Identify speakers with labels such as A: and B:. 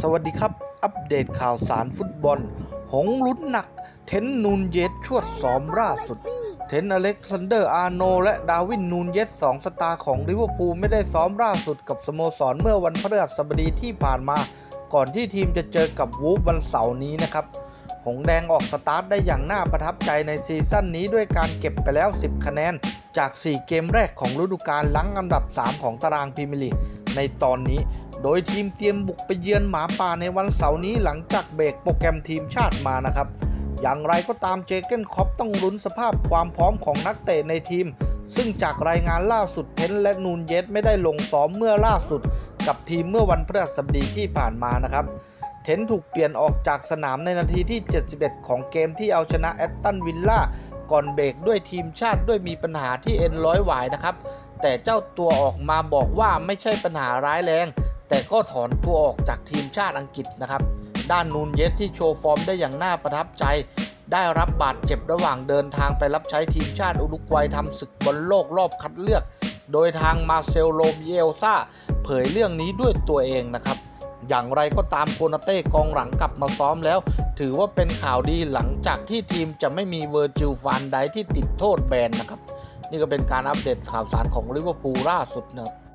A: สวัสดีครับ อัปเดตข่าวสารฟุตบอล หงลุ้นหนัก เทนนูนเยสชวดซ้อมล่าสุด เทนอเล็กซานเดอร์อาร์โน และดาวินนูนเยสสองสตาร์ของลิเวอร์พูลไม่ได้ซ้อมล่าสุดกับสโมสรเมื่อวันพฤหัสบดีที่ผ่านมา ก่อนที่ทีมจะเจอกับวูฟวันเสาร์นี้นะครับหงแดงออกสตาร์ทได้อย่างน่าประทับใจในซีซั่นนี้ด้วยการเก็บไปแล้ว 10 คะแนน จาก 4 เกมแรกของฤดูกาลหลังอันดับ 3 ของตารางพรีเมียร์ลีกในตอนนี้ โดยทีมเตรียมบุกไปเยือนหมาป่าในวันเสาร์นี้หลังจากเบรกโปรแกรมทีมชาติมานะครับ อย่างไรก็ตามเจเกนคอปต้องลุ้นสภาพความพร้อมของนักเตะในทีม ซึ่งจากรายงานล่าสุดเทนและนูนเยสไม่ได้ลงซ้อมเมื่อล่าสุด กับทีมเมื่อวันพฤหัสบดีที่ผ่านมานะครับเทนถูกเปลี่ยนออกจากสนามในนาทีที่ 71 ของเกมที่เอาชนะแอตตันวิลล่าก่อนเบรกด้วยทีมชาติด้วยมีปัญหาที่เอ็นร้อยหวายนะครับ แต่เจ้าตัวออกมาบอกว่าไม่ใช่ปัญหาร้ายแรง แต่ก็ถอนตัวออกจากทีมชาติอังกฤษนะครับ ด้านนูนเยสที่โชว์ฟอร์มได้อย่างน่าประทับใจ ได้รับบาดเจ็บระหว่างเดินทางไปรับใช้ทีมชาติอุรุกวัยทำศึกบอลโลกรอบคัดเลือก โดยทางมาเซลโลบิเอลซาเผยเรื่องนี้ด้วยตัวเองนะครับอย่างไรก็ตามโคนาเต้กองหลังกลับมาซ้อมแล้ว ถือว่าเป็นข่าวดีหลังจากที่ทีมจะไม่มีเวอร์จิลฟานไดที่ติดโทษแบนนะครับ นี่ก็เป็นการอัปเดตข่าวสารของลิเวอร์พูลล่าสุดนะครับ